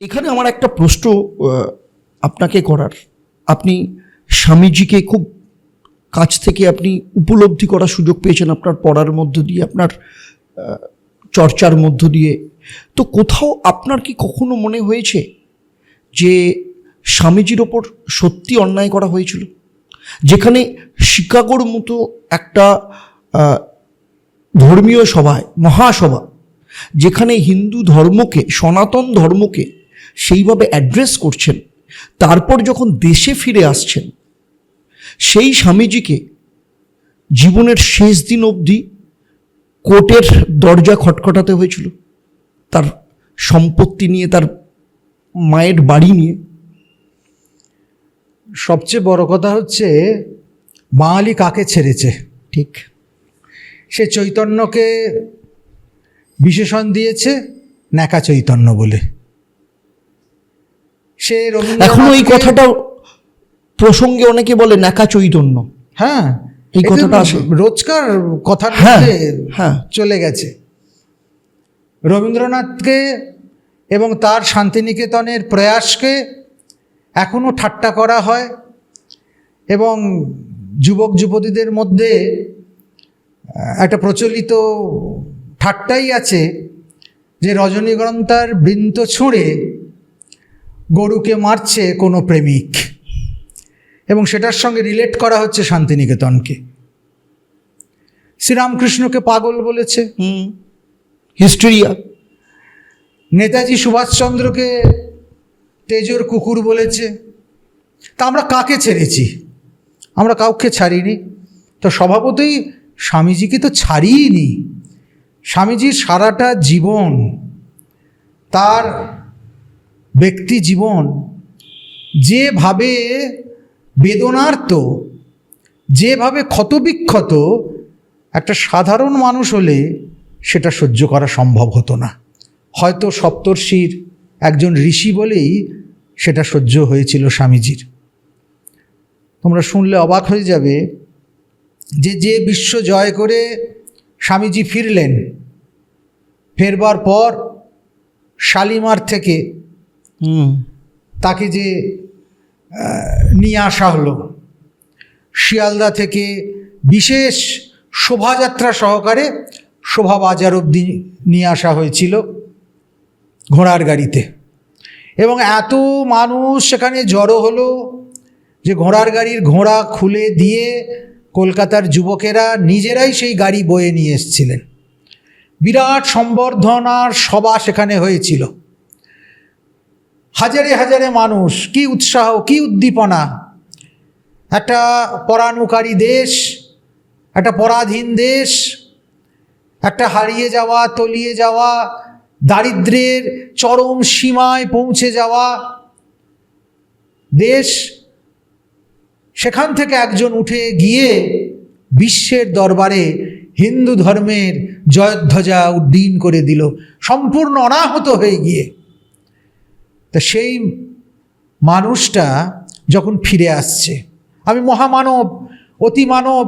এখানে আমার একটা প্রশ্ন আপনাকে করার। আপনি স্বামীজিকে খুব কাছ থেকে আপনি উপলব্ধি করার সুযোগ পেয়েছেন আপনার পড়ার মধ্য দিয়ে, আপনার চর্চার মধ্য দিয়ে। তো কোথাও আপনার কি কখনো মনে হয়েছে যে স্বামীজির ওপর সত্যি অন্যায় করা হয়েছিল? যেখানে শিকাগোর মতো একটা ধর্মীয় সভায়, মহাসভা, যেখানে হিন্দু ধর্মকে, সনাতন ধর্মকে সেইভাবে অ্যাড্রেস করছেন। তারপর যখন দেশে ফিরে আসছেন সেই স্বামীজিকে জীবনের শেষ দিন অবধি কোর্টের দরজা খটখটাতে হয়েছিল। তার সম্পত্তি নিয়ে তার মায়ের বাড়ি নিয়ে। সবচেয়ে বড় কথা হচ্ছে বাঙালি কাকে ছেড়েছে? ঠিক। সে চৈতন্যকে বিশেষণ দিয়েছে ন্যাকা চৈতন্য বলে। সে এখনও এই রবীন্দ্রনাথকে- কথাটা প্রসঙ্গে অনেকে বলে ন্যাকা চৈতন্য। হ্যাঁ এই কথাটা রোজকার কথা হ্যাঁ, হ্যাঁ। চলে গেছে। রবীন্দ্রনাথকে এবং তার শান্তিনিকেতনের প্রয়াসকে এখনও ঠাট্টা করা হয় এবং যুবক যুবতীদের মধ্যে একটা প্রচলিত ঠাট্টাই আছে যে রজনীগন্ধার বৃন্ত ছুঁড়ে গরুকে মারছে কোনো প্রেমিক। এবং সেটার সঙ্গে রিলেট করা হচ্ছে শান্তিনিকেতনকে। শ্রীরামকৃষ্ণকে পাগল বলেছে। হিস্টেরিয়া। নেতাজি সুভাষচন্দ্রকে তেজর কুকুর বলেছে। তা আমরা কাকে ছেড়েছি? আমরা কাউকে ছাড়িনি। তো স্বভাবতই স্বামীজিকে তো ছাড়িইনি। স্বামীজির সারাটা জীবন তার ব্যক্তি জীবন যেভাবে বেদনার্ত, যেভাবে ক্ষতবিক্ষত একটা সাধারণ মানুষ হলে সেটা সহ্য করা সম্ভব হতো না। হয়তো সপ্তর্ষির একজন ঋষি বলেই সেটা সহ্য হয়েছিল স্বামীজির। তোমরা শুনলে অবাক হয়ে যাবে যে যে বিশ্ব জয় করে স্বামীজি ফিরলেন, ফেরবার পর শালিমার থেকে তাকে যে নিয়ে আসা হলো, শিয়ালদা থেকে বিশেষ শোভাযাত্রা সহকারে শোভাবাজার অবধি নিয়ে আসা হয়েছিল ঘোড়ার গাড়িতে। এবং এত মানুষ সেখানে জড়ো হলো যে ঘোড়ার গাড়ির ঘোড়া খুলে দিয়ে কলকাতার যুবকেরা নিজেরাই সেই গাড়ি বয়ে নিয়ে এসেছিলেন। বিরাট সম্বর্ধনার সভা সেখানে হয়েছিল। হাজারে হাজারে মানুষ, কি উৎসাহ, কি উদ্দীপনা। একটা পরাণুকারী দেশ, একটা পরাধীন দেশ, একটা হারিয়ে যাওয়া, তলিয়ে যাওয়া দারিদ্র্যের চরম সীমায় পৌঁছে যাওয়া দেশ, সেখান থেকে একজন উঠে গিয়ে বিশ্বের দরবারে হিন্দু ধর্মের জয়ধ্বজা উড্ডীন করে দিল। সম্পূর্ণ অনাহত হয়ে গিয়ে। তা সেই মানুষটা যখন ফিরে আসছে, আমি মহামানব অতি মানব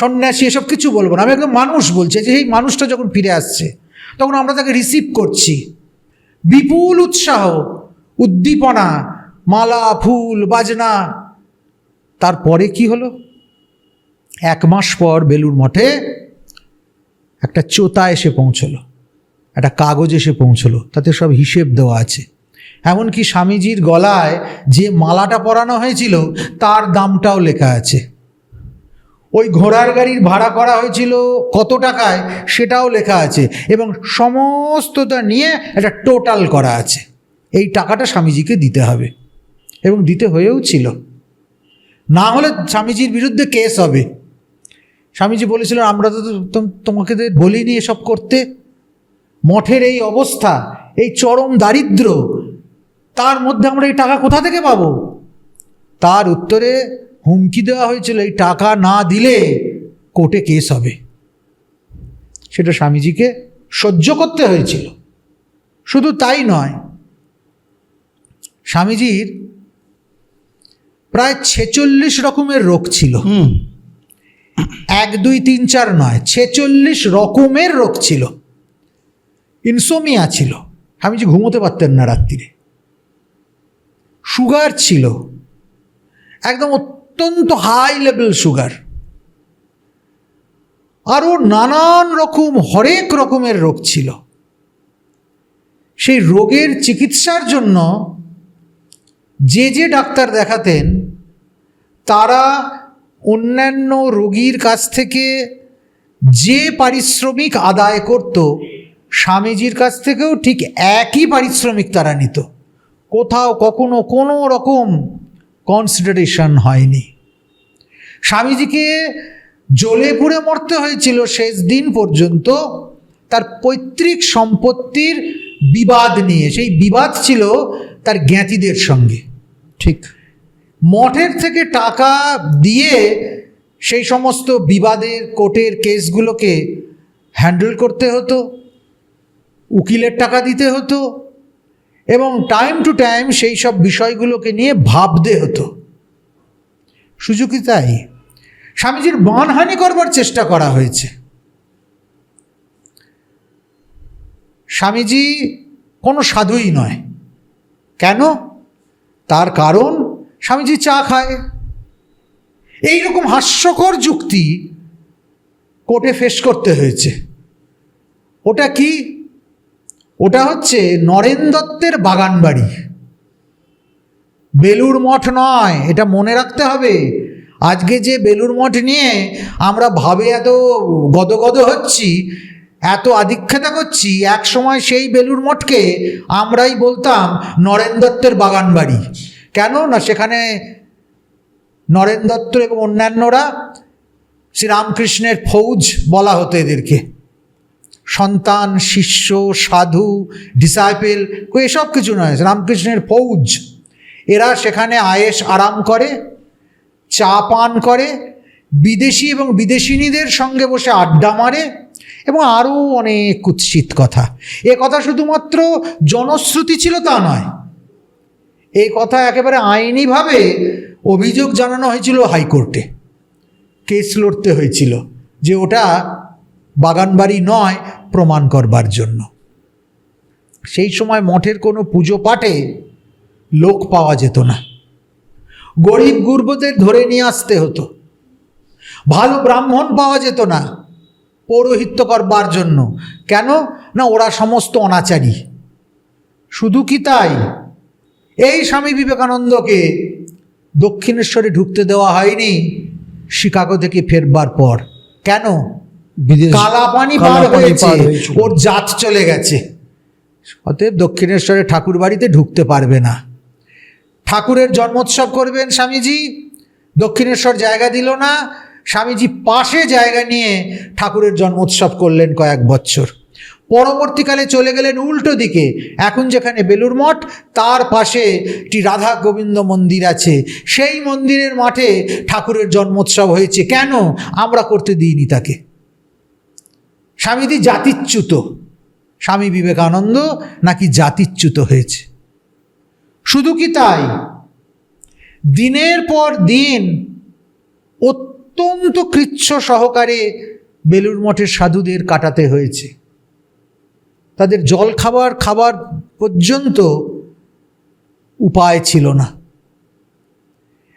সন্ন্যাসী, এসব কিছু বলব না, আমি একদম মানুষ বলছি যে সেই মানুষটা যখন ফিরে আসছে, তখন আমরা তাকে রিসিভ করছি। বিপুল উৎসাহ, উদ্দীপনা, মালা, ফুল, বাজনা। তারপরে কি হলো? এক মাস পর বেলুর মঠে একটা চোতা এসে পৌঁছলো, একটা কাগজ এসে পৌঁছলো, তাতে সব হিসেব দেওয়া আছে। এমনকি স্বামীজির গলায় যে মালাটা পরানো হয়েছিল, তার দামটাও লেখা আছে। ওই ঘোড়ার গাড়ির ভাড়া করা হয়েছিল কত টাকায়, সেটাও লেখা আছে এবং সমস্তটা নিয়ে একটা টোটাল করা আছে। এই টাকাটা স্বামীজিকে দিতে হবে এবং দিতে হয়েও ছিল। না হলে স্বামীজির বিরুদ্ধে কেস হবে। স্বামীজি বলেছিলেন, আমরা তো তোম- তোমাকে বলিনি এসব করতে। মঠের এই অবস্থা, এই চরম দারিদ্র তার মধ্যে আমরা এই টাকা কোথা থেকে পাবো? তার উত্তরে হুমকি দেওয়া হয়েছিল এই টাকা না দিলে কোর্টে কেস হবে। সেটা স্বামীজিকে সহ্য করতে হয়েছিল। শুধু তাই নয় স্বামীজির প্রায় ছেচল্লিশ রকমের রোগ ছিল। এক দুই তিন চার নয় ছেচল্লিশ রকমের রোগ ছিল। ইনসোমিয়া ছিল। স্বামীজি ঘুমোতে পারতেন না রাত্রিরে। সুগার ছিল। একদম অত্যন্ত হাই লেভেল সুগার। আরও নানান রকম, হরেক রকমের রোগ ছিল। সেই রোগের চিকিৎসার জন্য যে যে ডাক্তার দেখাতেন, তারা অন্যান্য রোগীর কাছ থেকে যে পারিশ্রমিক আদায় করত, স্বামীজির কাছ থেকেও ঠিক একই পারিশ্রমিক তারা নিত। কোথাও কখনো কোনো রকম কনসিডারেশন হয়নি। স্বামীজিকে জ্বলে পুড়ে মরতে হয়েছিল শেষ দিন পর্যন্ত, তার পৈতৃক সম্পত্তির বিবাদ নিয়ে। সেই বিবাদ ছিল তার জ্ঞাতিদের সঙ্গে। ঠিক। মঠের থেকে টাকা দিয়ে সেই সমস্ত বিবাদের, কোর্টের কেসগুলোকে হ্যান্ডেল করতে হতো, উকিলের টাকা দিতে হতো এবং টাইম টু টাইম সেই সব বিষয়গুলোকে নিয়ে ভাবতে হতো। সুযোগই তাই? স্বামীজির মানহানি করবার চেষ্টা করা হয়েছে। স্বামীজি কোনো সাধুই নয়। কেন? তার কারণ স্বামীজি চা খায়। এইরকম হাস্যকর যুক্তি কোর্টে ফেস করতে হয়েছে। ওটা কি? ওটা হচ্ছে নরেন দত্তের বাগান বাড়ি। বেলুর মঠ নয়, এটা মনে রাখতে হবে। আজকে যে বেলুর মঠ নিয়ে আমরা ভাবে এত গদগদ হচ্ছি, এত আধিক্ষেতা করছি, এক সময় সেই বেলুর মঠকে আমরাই বলতাম নরেন দত্তের বাগান বাড়ি। কেন? না, সেখানে নরেন দত্ত এবং অন্যান্যরা শ্রীরামকৃষ্ণের ফৌজ বলা হতো এদেরকে। সন্তান, শিষ্য, সাধু ডিসাইপেল এসব কিছু নয়। রামকৃষ্ণের ফৌজ। এরা সেখানে আয়েস আরাম করে, চা পান করে, বিদেশি এবং বিদেশিনীদের সঙ্গে বসে আড্ডা মারে এবং আরও অনেক কুৎসিত কথা। এ কথা শুধুমাত্র জনশ্রুতি ছিল তা নয়। এই কথা একেবারে আইনিভাবে অভিযোগ জানানো হয়েছিল হাইকোর্টে। কেস লড়তে হয়েছিল যে ওটা বাগানবাড়ি নয়, প্রমাণ করবার জন্য। সেই সময় মঠের কোনো পুজো পাঠে লোক পাওয়া যেত না। গরিব গুর্বদের ধরে নিয়ে আসতে হতো। ভালো ব্রাহ্মণ পাওয়া যেত না পৌরোহিত্য করবার জন্য। কেন? না, ওরা সমস্ত অনাচারী। শুধু কি তাই? এই স্বামী বিবেকানন্দকে দক্ষিণেশ্বরে ঢুকতে দেওয়া হয়নি, শিকাগো থেকে ফেরবার পর। কেন? কালাপানি পার হয়েছে। ওর জাত চলে গেছে। অতএব দক্ষিণেশ্বরে ঠাকুর বাড়িতে ঢুকতে পারবে না। ঠাকুরের জন্মোৎসব করবেন স্বামীজি। দক্ষিণেশ্বর জায়গা দিল না। স্বামীজি পাশে জায়গা নিয়ে ঠাকুরের জন্মোৎসব করলেন কয়েক বছর। পরবর্তীকালে চলে গেলেন উল্টো দিকে। এখন যেখানে বেলুর মঠ তার পাশে একটি রাধা গোবিন্দ মন্দির আছে। সেই মন্দিরের মাঠে ঠাকুরের জন্মোৎসব হয়েছে। কেন? আমরা করতে দিইনি তাকে। স্বামীজি জাতিচ্যুত। স্বামী বিবেকানন্দ নাকি জাতিচ্যুত হয়েছে। শুধু কি তাই? দিনের পর দিন অত্যন্ত কৃচ্ছ সহকারে বেলুর মঠের সাধুদের কাটাতে হয়েছে। তাদের জল খাবার খাবার পর্যন্ত উপায় ছিল না।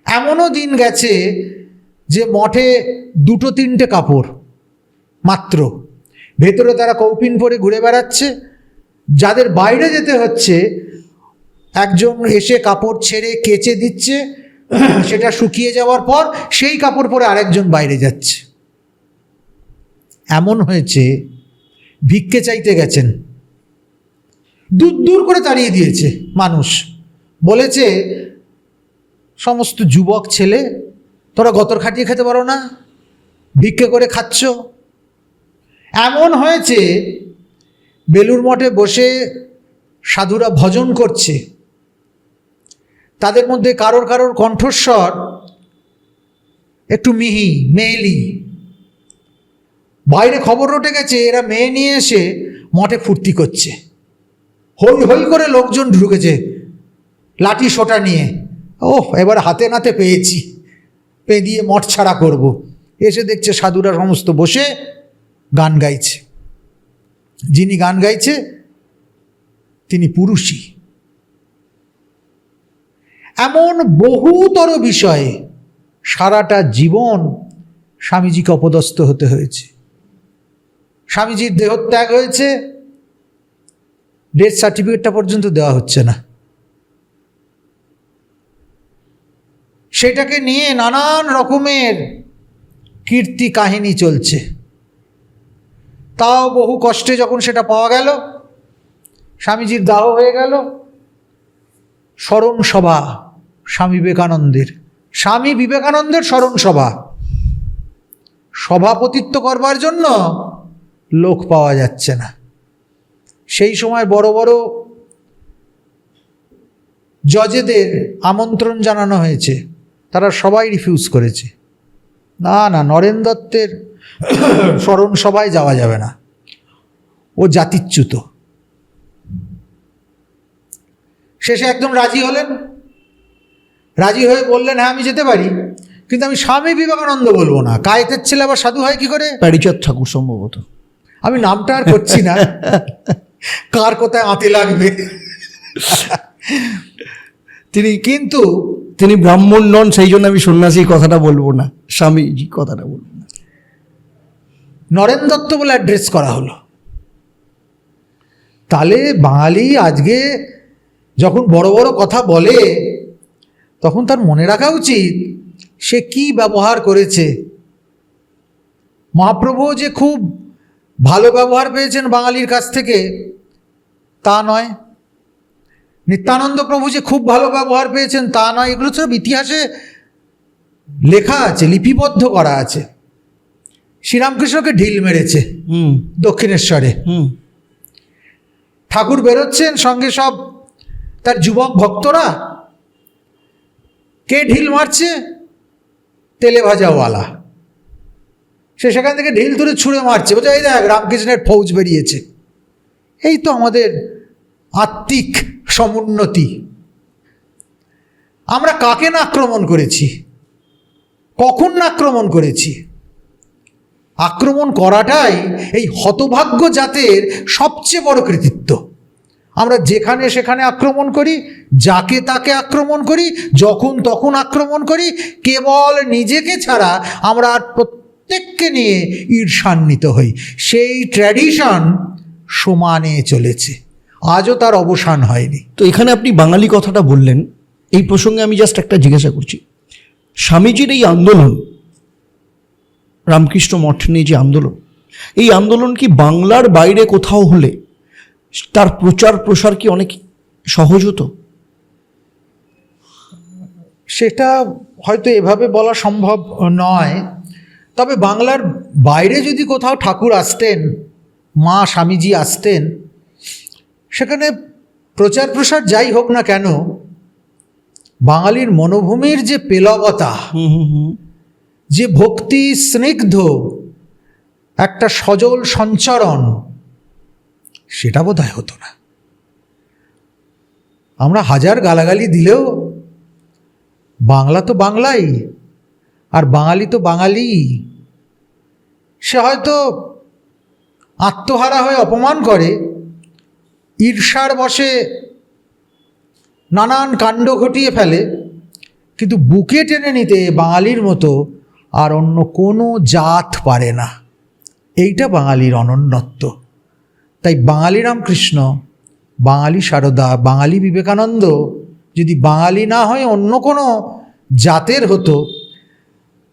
এমনও দিন গেছে যে মঠে দুটো তিনটে কাপড় মাত্র ভেতরে তারা কৌপিন পরে ঘুরে বেড়াচ্ছে। যাদের বাইরে যেতে হচ্ছে, একজন এসে কাপড় ছেড়ে কেচে দিচ্ছে, সেটা শুকিয়ে যাওয়ার পর সেই কাপড় পরে আরেকজন বাইরে যাচ্ছে। এমন হয়েছে, ভিক্ষে চাইতে গেছেন। দূর দূর করে তাড়িয়ে দিয়েছে মানুষ। বলেছে, সমস্ত যুবক ছেলে, তোরা গতর খাটিয়ে খেতে পারো না। ভিক্ষে করে খাচ্ছ। এমন হয়েছে বেলুর মঠে বসে সাধুরা ভজন করছে। তাদের মধ্যে কারোর কারোর কণ্ঠস্বর একটু মিহি মেয়েলি বাইরে খবর রটে গেছে, এরা মেয়ে নিয়ে এসে মঠে ফুর্তি করছে। হই হই করে লোকজন ঢুকেছে, লাঠি সোটা নিয়ে। ওহ, এবার হাতে নাতে পেয়েছি পেয়ে দিয়ে মঠ ছাড়া করব। এসে দেখছে সাধুরা সমস্ত বসে গান গাইছে। যিনি গান গাইছে, তিনি পুরুষই। এমন বহুতর বিষয়ে সারাটা জীবন স্বামীজিকে অপদস্থ হতে হয়েছে। স্বামীজির দেহত্যাগ হয়েছে ডেথ সার্টিফিকেটটা পর্যন্ত দেওয়া হচ্ছে না। সেটাকে নিয়ে নানান রকমের কীর্তি কাহিনী চলছে। তাও বহু কষ্টে যখন সেটা পাওয়া গেল, স্বামীজির দাহ হয়ে গেল। স্মরণ সভা, স্বামী বিবেকানন্দের। স্বামী বিবেকানন্দের স্মরণ সভা। সভাপতিত্ব করবার জন্য লোক পাওয়া যাচ্ছে না। সেই সময় বড় বড় জজেদের আমন্ত্রণ জানানো হয়েছে। তারা সবাই রিফিউজ করেছে। না না নরেন দত্তের স্মরণ সভায় যাওয়া যাবে না। ও জাতিচ্যুত। শেষে একদম রাজি হলেন। রাজি হয়ে বললেন হ্যাঁ আমি যেতে পারি কিন্তু আমি স্বামী বিবেকানন্দ বলব না। কায়েতের ছেলে আবার সাধু হয় কি করে? প্যারিচাঁদ ঠাকুর সম্ভবত। আমি নামটা আর করছি না। কার কোথায় আঁতে লাগবে? তিনি কিন্তু তিনি ব্রাহ্মণ নন, সেই জন্য আমি সন্ন্যাসী কথাটা বলব না। স্বামীজি কথাটা বলব না। নরেন দত্ত বলে অ্যাড্রেস করা হলো। তাহলে বাঙালি আজকে যখন বড় বড় কথা বলে, তখন তার মনে রাখা উচিত, সে কি ব্যবহার করেছে। মহাপ্রভু যে খুব ভালো ব্যবহার পেয়েছেন বাঙালির কাছ থেকে, তা নয়। নিত্যানন্দ প্রভু যে খুব ভালো ব্যবহার পেয়েছেন তা নয় এগুলো সব ইতিহাসে লেখা আছে লিপিবদ্ধ করা আছে। শ্রীরামকৃষ্ণকে ঢিল মেরেছে হুম। দক্ষিণেশ্বরে। হুম। ঠাকুর বেরোচ্ছেন সঙ্গে সব তার যুবক ভক্তরা। কে ঢিল মারছে? তেলে ভাজাওয়ালা। সে সেখান থেকে ঢিল তুলে ছুঁড়ে মারছে। বোঝা এই দেখ রামকৃষ্ণের ফৌজ বেরিয়েছে। এই তো আমাদের আত্মিক সমুন্নতি। আমরা কাকে না আক্রমণ করেছি? কখন না আক্রমণ করেছি? আক্রমণ করাটাই এই হতভাগ্য জাতের সবচেয়ে বড় কৃতিত্ব। আমরা যেখানে সেখানে আক্রমণ করি, যাকে তাকে আক্রমণ করি, যখন তখন আক্রমণ করি, কেবল নিজেকে ছাড়া আমরা প্রত্যেককে নিয়ে ঈর্ষান্বিত হই। সেই ট্র্যাডিশন সমানে চলেছে। আজও তার অবসান হয়নি। তো এখানে আপনি বাঙালি কথাটা বললেন এই প্রসঙ্গে আমি জাস্ট একটা জিজ্ঞাসা করছি। স্বামীজির এই আন্দোলন রামকৃষ্ণ মঠ নিয়ে যে আন্দোলন এই আন্দোলন কি বাংলার বাইরে কোথাও হলে তার প্রচার প্রসার কি অনেক সহজ হতো? সেটা হয়তো এভাবে বলা সম্ভব নয় তবে বাংলার বাইরে যদি কোথাও ঠাকুর আসতেন মা স্বামীজি আসতেন সেখানে প্রচার প্রসার যাই হোক না কেন বাঙালির মনোভূমির যে পেলবতা যে ভক্তি স্নিগ্ধ একটা সজল সঞ্চরণ সেটা বোধ হয় হতো না। আমরা হাজার গালাগালি দিলেও বাংলা তো বাংলাই আর বাঙালি তো বাঙালি। সে হয়তো আত্মহারা হয়ে অপমান করে ঈর্ষার বসে নানান কাণ্ড ঘটিয়ে ফেলে, কিন্তু বুকে টেনে নিতে বাঙালির মতো আর অন্য কোনো জাত পারে না। এইটা বাঙালির অনন্যত্ব। তাই বাঙালি রামকৃষ্ণ, বাঙালি সারদা, বাঙালি বিবেকানন্দ যদি বাঙালি না হয় অন্য কোনো জাতের হতো,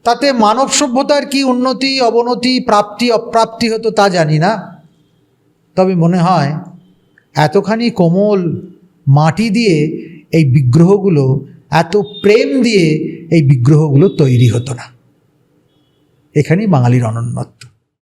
তাতে মানব সভ্যতার কি উন্নতি, অবনতি, প্রাপ্তি, অপ্রাপ্তি হতো তা জানি না। তবে মনে হয় এতখানি কোমল মাটি দিয়ে এই বিগ্রহগুলো, এত প্রেম দিয়ে এই বিগ্রহগুলো তৈরি হতো না। এখানেই বাঙালির অনন্যত্ব।